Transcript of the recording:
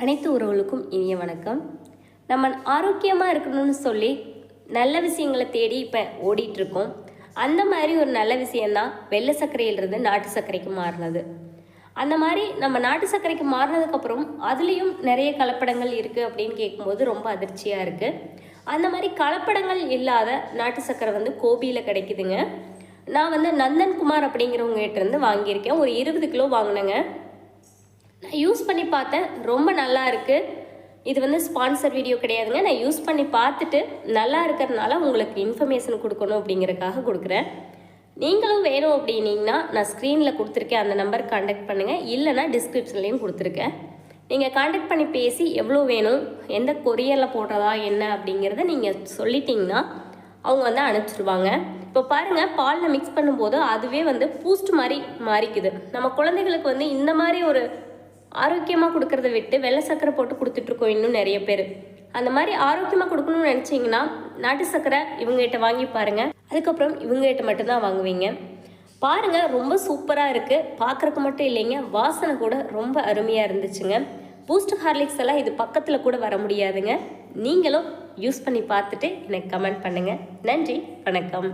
அனைத்து உறவுகளுக்கும் இனிய வணக்கம். நம்ம ஆரோக்கியமாக இருக்கணும்னு சொல்லி நல்ல விஷயங்களை தேடி இப்போ ஓடிட்டுருக்கோம். அந்த மாதிரி ஒரு நல்ல விஷயந்தான் வெள்ளை சர்க்கரையிலிருந்து நாட்டு சர்க்கரைக்கு மாறினது. அந்த மாதிரி நம்ம நாட்டு சர்க்கரைக்கு மாறினதுக்கப்புறம் அதுலேயும் நிறைய கலப்படங்கள் இருக்குது அப்படின்னு கேட்கும்போது ரொம்ப அதிர்ச்சியாக இருக்குது அந்த மாதிரி கலப்படங்கள் இல்லாத நாட்டு சர்க்கரை வந்து கோபியில் கிடைக்குதுங்க. நான் வந்து நந்தன்குமார் அப்படிங்கிறவங்ககிட்ட இருந்து வாங்கியிருக்கேன். ஒரு இருபது கிலோ வாங்கினேங்க. நான் யூஸ் பண்ணி பார்த்தேன். ரொம்ப நல்லா இருக்குது இது வந்து ஸ்பான்சர் வீடியோ கிடையாதுங்க. நான் யூஸ் பண்ணி பார்த்துட்டு நல்லா இருக்கிறதுனால உங்களுக்கு இன்ஃபர்மேஷன் கொடுக்கணும் அப்படிங்கிறக்காக கொடுக்குறேன். நீங்களும் வேணும் அப்படின்னீங்கன்னா நான் ஸ்க்ரீனில் கொடுத்துருக்கேன். அந்த நம்பர் காண்டாக்ட் பண்ணுங்கள் இல்லைனா டிஸ்கிரிப்ஷன்லேயும் கொடுத்துருக்கேன். நீங்கள் காண்டாக்ட் பண்ணி பேசி எவ்வளோ வேணும் எந்த கொரியரில் போடுறதா என்ன அப்படிங்கிறத நீங்கள் சொல்லிட்டீங்கன்னா அவங்க வந்து அனுப்பிச்சிடுவாங்க இப்போ பாருங்கள் பாலில் மிக்ஸ் பண்ணும்போது அதுவே வந்து பூஸ்ட் மாதிரி மாறிக்குது. நம்ம குழந்தைகளுக்கு வந்து இந்த மாதிரி ஒரு ஆரோக்கியமாக கொடுக்கறத விட்டு வெள்ளை சர்க்கரை போட்டு கொடுத்துட்ருக்கோம் இன்னும் நிறைய பேர். அந்த மாதிரி ஆரோக்கியமாக கொடுக்கணும்னு நினச்சிங்கன்னா நாட்டு சர்க்கரை இவங்ககிட்ட வாங்கி பாருங்கள் அதுக்கப்புறம் இவங்ககிட்ட மட்டும்தான் வாங்குவீங்க. பாருங்கள் ரொம்ப சூப்பராக இருக்குது பார்க்குறக்கு மட்டும் இல்லைங்க வாசனை கூட ரொம்ப அருமையாக இருந்துச்சுங்க. பூஸ்ட் ஹார்லிக்ஸ் எல்லாம் இது பக்கத்தில் கூட வர முடியாதுங்க. நீங்களும் யூஸ் பண்ணி பார்த்துட்டு எனக்கு கமெண்ட் பண்ணுங்கள் நன்றி வணக்கம்.